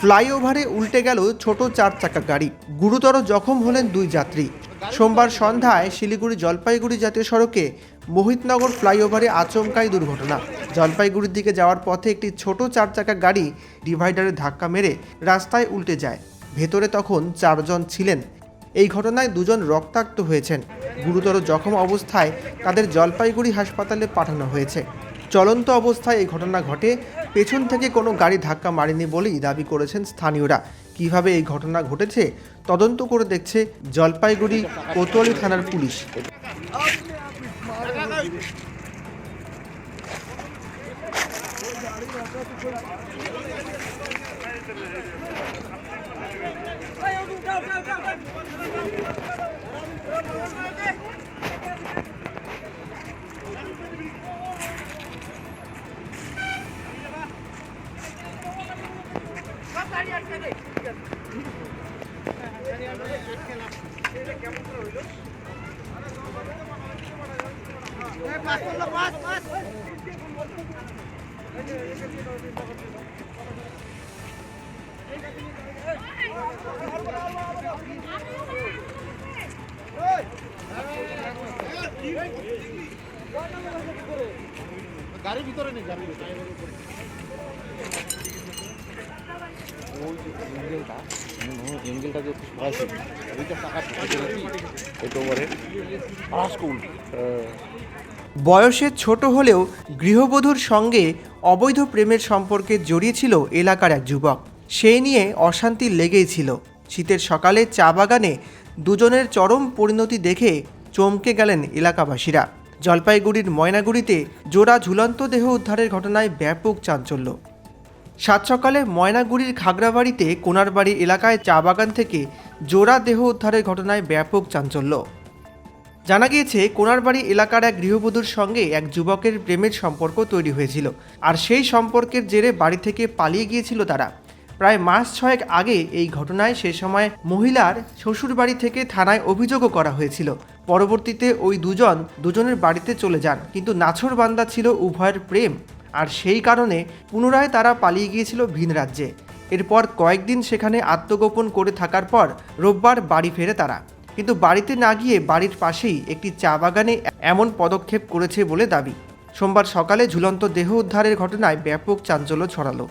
ফ্লাইওভারে উল্টে গেল ছোট চার চাকা গাড়ি। গুরুতর জখম হলেন দুই যাত্রী। সোমবার সন্ধ্যায় শিলিগুড়ি জলপাইগুড়ি জাতীয় সড়কে মোহিতনগর ফ্লাইওভারে আচমকাই দুর্ঘটনা। জলপাইগুড়ির দিকে যাওয়ার পথে একটি ছোট চার চাকা গাড়ি ডিভাইডারে ধাক্কা মেরে রাস্তায় উল্টে যায়। ভেতরে তখন চারজন ছিলেন। এই ঘটনায় দুজন রক্তাক্ত হয়েছেন। গুরুতর জখম অবস্থায় তাদের জলপাইগুড়ি হাসপাতালে পাঠানো হয়েছে। চলন্ত অবস্থায় এই ঘটনা ঘটে পেছন থেকে কোনো গাড়ি ধাক্কা মারেনি বলেই দাবি করেছেন স্থানীয়রা। কীভাবে এই ঘটনা ঘটেছে তদন্ত করে দেখছে জলপাইগুড়ি কোতোয়ালি থানার পুলিশ। গাড়ির ভিতরে নেই গাড়ির ভিতরে ওই যে স্কুল বয়সে ছোট হলেও গৃহবধূর সঙ্গে অবৈধ প্রেমের সম্পর্কে জড়িয়েছিল এলাকার এক যুবক। সেই নিয়ে অশান্তি লেগেই ছিল। শীতের সকালে চা বাগানে দুজনের চরম পরিণতি দেখে চমকে গেলেন এলাকাবাসীরা। জলপাইগুড়ির ময়নাগুড়িতে জোড়া ঝুলন্ত দেহ উদ্ধারের ঘটনায় ব্যাপক চাঞ্চল্য। সাত সকালে ময়নাগুড়ির খাগড়াবাড়িতে কোনারবাড়ি এলাকায় চা বাগান থেকে জোড়া দেহ উদ্ধারের ঘটনায় ব্যাপক চাঞ্চল্য। জানা গিয়েছে, কোনারবাড়ি এলাকার এক গৃহবধূর সঙ্গে এক যুবকের প্রেমের সম্পর্ক তৈরি হয়েছিল আর সেই সম্পর্কের জেরে বাড়ি থেকে পালিয়ে গিয়েছিল তারা। প্রায় মাস ছয়েক আগে এই ঘটনায় সে সময় মহিলার শ্বশুরবাড়ি থেকে থানায় অভিযোগও করা হয়েছিল। পরবর্তীতে ওই দুজন দুজনের বাড়িতে চলে যান, কিন্তু নাছর বান্দা ছিল উভয়ের প্রেম। আর সেই কারণে পুনরায় তারা পালিয়ে গিয়েছিল ভিন রাজ্যে। এরপর কয়েকদিন সেখানে আত্মগোপন করে থাকার পর রোববার বাড়ি ফেরে তারা। কিন্তু বাড়িতে না গিয়ে বাড়ির পাশেই একটি চা বাগানে এমন পদক্ষেপ করেছে বলে দাবি। সোমবার সকালে ঝুলন্ত দেহ উদ্ধারের ঘটনায় ব্যাপক চাঞ্চল্য ছড়ালো।